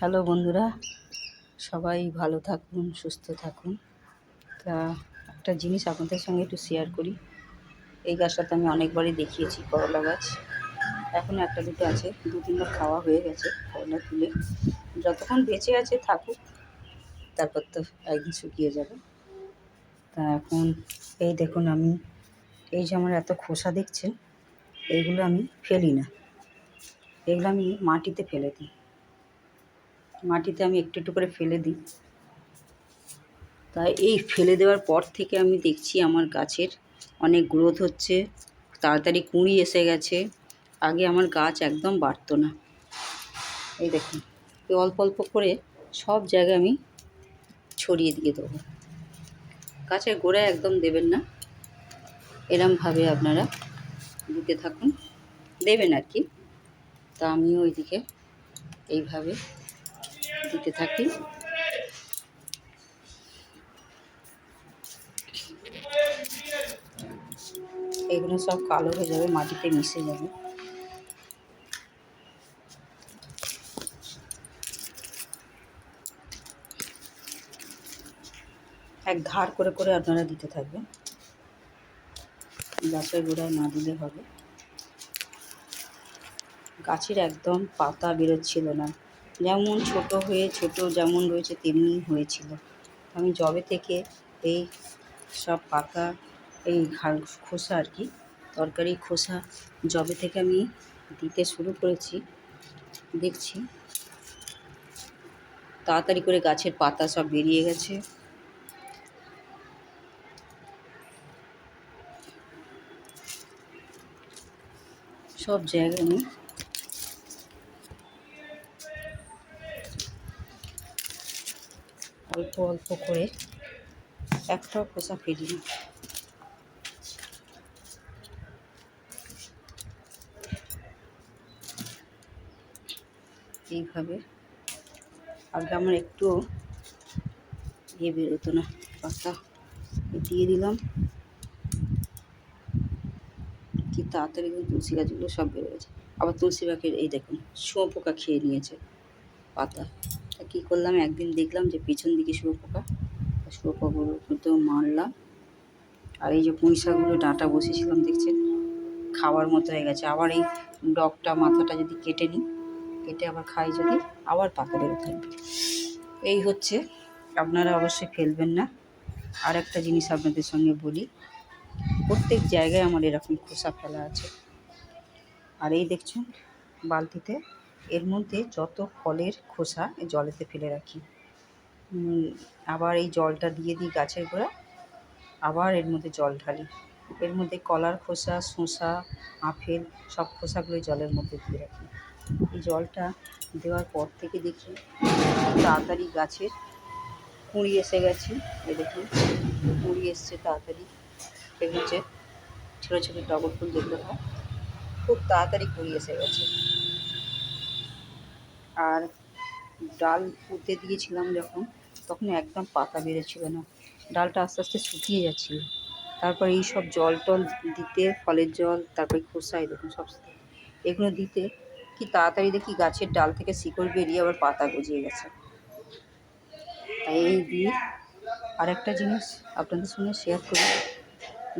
Hello বন্ধুরা, সবাই ভালো থাকুন, সুস্থ থাকুন। তা একটা জিনিস আপনাদের সঙ্গে একটু শেয়ার করি। এই গাছটা তো আমি অনেকবারই দেখিয়েছি, করলা গাছ। এখনও একটা দুটো আছে দু তিনবার খাওয়া হয়ে গেছে করলা তুলে। যতক্ষণ বেঁচে আছে থাকুক, তারপর তো একদিন শুকিয়ে যাবে। তা এখন এই দেখুন আমি, এই যে আমার এত খোসা দেখছেন এইগুলো আমি ফেলি না। এগুলো আমি মাটিতে ফেলে দিই। মাটিতে আমি একটু একটু করে ফেলে দিই। তাই এই ফেলে দেওয়ার পর থেকে আমি দেখছি আমার গাছের অনেক গ্রোথ হচ্ছে। তাড়াতাড়ি কুঁড়ি এসে গেছে। আগে আমার গাছ একদম বাড়তো না। এই দেখুন, এই অল্প অল্প করে সব জায়গায় আমি ছড়িয়ে দিয়ে দেবো। গাছের গোড়ায় একদম দেবেন না। এরমভাবে আপনারা দিতে থাকুন। দেবেন আর কি। তা আমিও ওইদিকে এইভাবে দিতে থাকি। এগুলো সব কালো হয়ে যাবে, মাটিতে মিশে যাবে। এক ধার করে করে আপনারা দিতে থাকবেন। গাছের গোড়ায় না দিলে হবে। গাছের একদম পাতা বেরোচ্ছিল না। যেমন ছোট হয়ে ছোট যেমন রয়েছে, তেমনি হয়েছিল। আমি জবে থেকে এই সব পাতা এই খোসা আর কি, তরকারি খোসা জবে থেকে আমি দিতে শুরু করেছি। দেখছি। তাড়াতাড়ি করে গাছের পাতা সব বেরিয়ে গেছে। সব জায়গায় আমি অল্প অল্প করে একটাও খোসা ফেলি। এইভাবে। আগে আমার একটু ইয়ে বেরোতো না, পাতা দিয়ে দিলাম। কি তাড়াতাড়ি কিন্তু তুলসী গাছগুলো সব বেরো গেছে। আবার তুলসী গাছের এই দেখুন, শুঁয়োপোকা খেয়ে নিয়েছে পাতা। কী করলাম? একদিন দেখলাম যে পিছন দিকে শুঁয়োপোকা। শুঁয়োপোকাগুলো তো মারলাম। আর এই যে পুঁই শাকগুলো ডাঁটা বসেছিলাম দেখছেন? খাওয়ার মতো হয়ে গেছে। আবার এই ডগটা মাথাটা যদি কেটে নিই, কেটে আবার খাই যদি, আবার পাতা বেরো থাকবে এই হচ্ছে। আপনারা অবশ্যই ফেলবেন না। আর একটা জিনিস আপনাদের সঙ্গে বলি। প্রত্যেক জায়গায় আমার এরকম খোসা ফেলা আছে। আর এই দেখছেন, বালতিতে এর মধ্যে যত ফলের খোসা জলেতে ফেলে রাখি। আবার এই জলটা দিয়ে দিই গাছের গোড়া, আবার এর মধ্যে জল ঢালি। এর মধ্যে কলার খোসা, শসা, আপেল সব খোসাগুলোই জলের মধ্যে দিয়ে রাখি। এই জলটা দেওয়ার পর থেকে দেখি তাড়াতাড়ি গাছের কুঁড়ি এসে গেছে। এই দেখুন, কুঁড়ি এসছে তাড়াতাড়ি। এগুলো যে ছোটো ছোটো টগর ফুল যেগুলো হয় খুব তাড়াতাড়ি কুঁড়ি এসে গেছে। আর ডাল পুঁতে দিয়েছিলাম যখন, তখন একদম পাতা বেরোচ্ছিল না। ডালটা আস্তে আস্তে শুকিয়ে যাচ্ছিল। তারপর এই সব জল টল দিতে, ফলের জল, তারপরে খোসাই দেখুন সব এগুলো দিতে, কি তাড়াতাড়ি দেখি গাছের ডাল থেকে শিকড় বেরিয়ে আবার পাতা গজিয়ে গেছে। তাই এই দিয়ে আর একটা জিনিস আপনাদের সঙ্গে শেয়ার করি।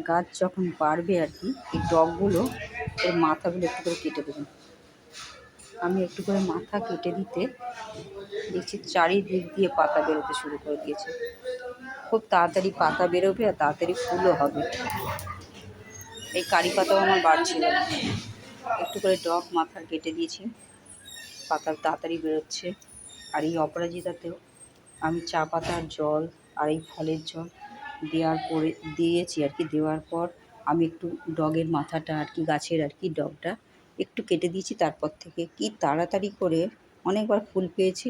গাছ যখন বাড়বে আর কি, এই ডগগুলো, এর মাথাগুলো একটু করে কেটে দেবেন। আমি একটু করে মাথা কেটে দিতে দেখছি চারিদিক দিয়ে পাতা বেরোতে শুরু করে দিয়েছে। খুব তাড়াতাড়ি পাতা বেরোবে আর তাড়াতাড়ি ফুলও হবে। এই কারি পাতাও আমার বাড়ছিল। একটু করে ডগ মাথা কেটে দিয়েছি। পাতা তাড়াতাড়ি বেরোচ্ছে। আর এই অপরাজিতাতেও আমি চা পাতার জল আর এই ফলের জল দেওয়ার পরে দিয়েছি আর কি। দেওয়ার পর আমি একটু ডগের মাথাটা আর কি, গাছের আর কি ডগটা একটু কেটে দিয়েছি তারপর থেকে। কি তাড়াতাড়ি করে অনেকবার ফুল পেয়েছি।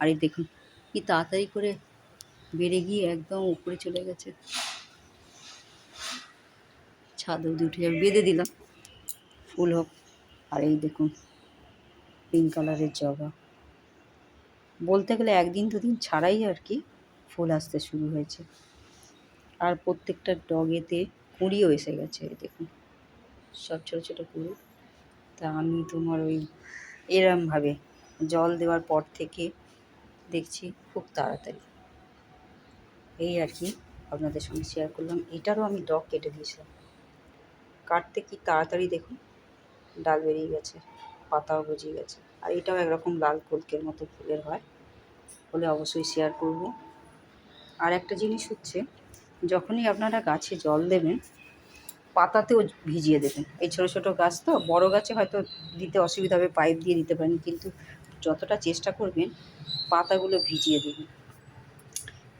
আর এই দেখুন, কি তাড়াতাড়ি করে বেড়ে গিয়ে একদম উপরে চলে গেছে। ছাদ অবধি উঠে যাবে, বেঁধে দিলাম। ফুল হোক। আর এই দেখুন পিঙ্ক কালারের জবা। বলতে গেলে একদিন দুদিন ছাড়াই আর কি ফুল আসতে শুরু হয়েছে। আর প্রত্যেকটা ডগেতে কুঁড়িও এসে গেছে দেখুন। সব ছোটো ছোটো কুঁড়ি। তা আমি তোমার ওই এরমভাবে জল দেওয়ার পর থেকে দেখছি খুব তাড়াতাড়ি। এই আর কি আপনাদের সঙ্গে শেয়ার করলাম। এটারও আমি ডগ কেটে দিয়েছিলাম। কাটতে কি তাড়াতাড়ি দেখুন, ডাল বেরিয়ে গেছে, পাতাও গজিয়ে গেছে। আর এটাও একরকম লাল কলকের মতো ফুলের হয় হলে অবশ্যই শেয়ার করব। আর একটা জিনিস হচ্ছে, যখনই আপনারা গাছে জল দেবেন পাতাতেও ভিজিয়ে দেবেন। এই ছোটো ছোটো গাছ তো, বড় গাছে হয়তো দিতে অসুবিধা হবে, পাইপ দিয়ে দিতে পারেন, কিন্তু যতটা চেষ্টা করবেন, পাতাগুলো ভিজিয়ে দেবেন।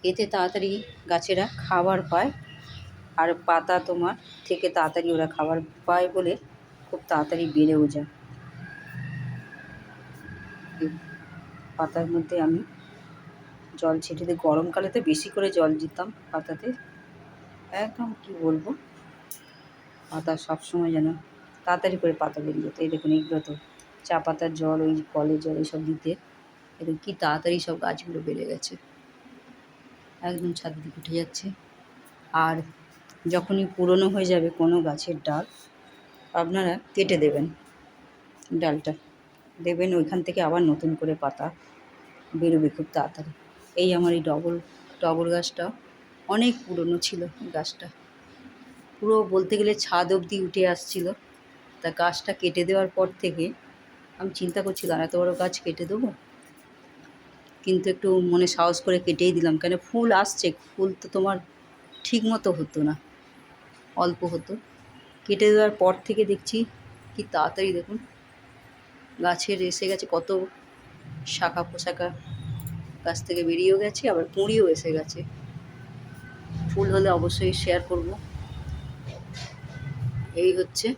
এতে তাড়াতাড়ি গাছেরা খাবার পায়, আর পাতা তোমার থেকে তাড়াতাড়ি ওরা খাবার পায় বলে খুব তাড়াতাড়ি বেড়েও যায়। পাতার মধ্যে আমি জল ছেটে দিই গরমকালে তো বেশি করে জল দিতাম পাতাতে। একদম কি বলব? পাতা সবসময় যেন তাড়াতাড়ি করে পাতা বেরিয়ে যেত। এই দেখুন এইগুলো তো চা পাতার জল, ওই কলের জল, এইসব দিতে। দেখুন, কী তাড়াতাড়ি সব গাছগুলো বেড়ে গেছে। একদম ছাদ দিকে উঠে যাচ্ছে। আর যখনই পুরনো হয়ে যাবে কোনো গাছের ডাল, আপনারা কেটে দেবেন ডালটা। দেবেন, ওইখান থেকে আবার নতুন করে পাতা বেরোবে খুব তাড়াতাড়ি। এই আমার এই ডবল টগর গাছটা অনেক পুরনো ছিল গাছটা। পুরো বলতে গেলে ছাদ অবধি উঠে আসছিল। তা গাছটা কেটে দেওয়ার পর থেকে আমি চিন্তা করছিলাম এত বড় গাছ কেটে দেবো? কিন্তু একটু মনে সাহস করে কেটেই দিলাম। কেন ফুল আসছে, ফুল তো তোমার ঠিক মতো হতো না, অল্প হতো। কেটে দেওয়ার পর থেকে দেখছি কি তাড়াতাড়ি দেখুন, গাছের এসে গেছে কত শাখা পোশাখা গাছ থেকে বেরিয়েও গেছে, আবার কুঁড়িও এসে গেছে। ফুল হলে অবশ্যই শেয়ার করব। এই হচ্ছে।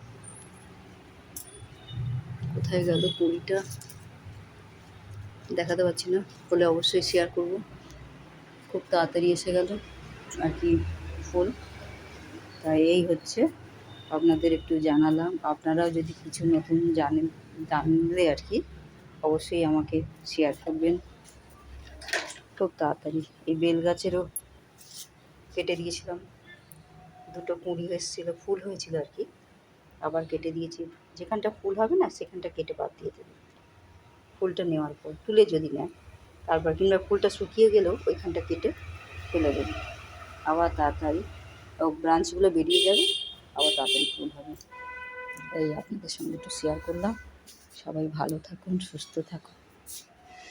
কোথায় গেল কুড়িটা? দেখাতে পারছি না হলে অবশ্যই শেয়ার করব। খুব তাড়াতাড়ি এসে গেল আর কি ফুল। তাই এই হচ্ছে, আপনাদের একটু জানালাম। আপনারাও যদি কিছু নতুন জানেন, জানলে আর কি, অবশ্যই আমাকে শেয়ার করবেন। খুব তাড়াতাড়ি, এই বেল গাছেরও কেটে দিয়েছিলাম। দুটো কুঁড়ি এসেছিল, ফুল হয়েছিল আর কি। আবার কেটে দিয়েছি। যেখানটা ফুল হবে না, সেখানটা কেটে বাদ দিয়ে দেবে। ফুলটা নেওয়ার পর, তুলে যদি নেয়, তারপর কিংবা ফুলটা শুকিয়ে গেলেও ওইখানটা কেটে ফেলে দেবে। আবার তাড়াতাড়ি ব্রাঞ্চগুলো বেরিয়ে যাবে, আবার তাড়াতাড়ি ফুল হবে। এই আপনাদের সঙ্গে একটু শেয়ার করলাম। সবাই ভালো থাকুন, সুস্থ থাকুন।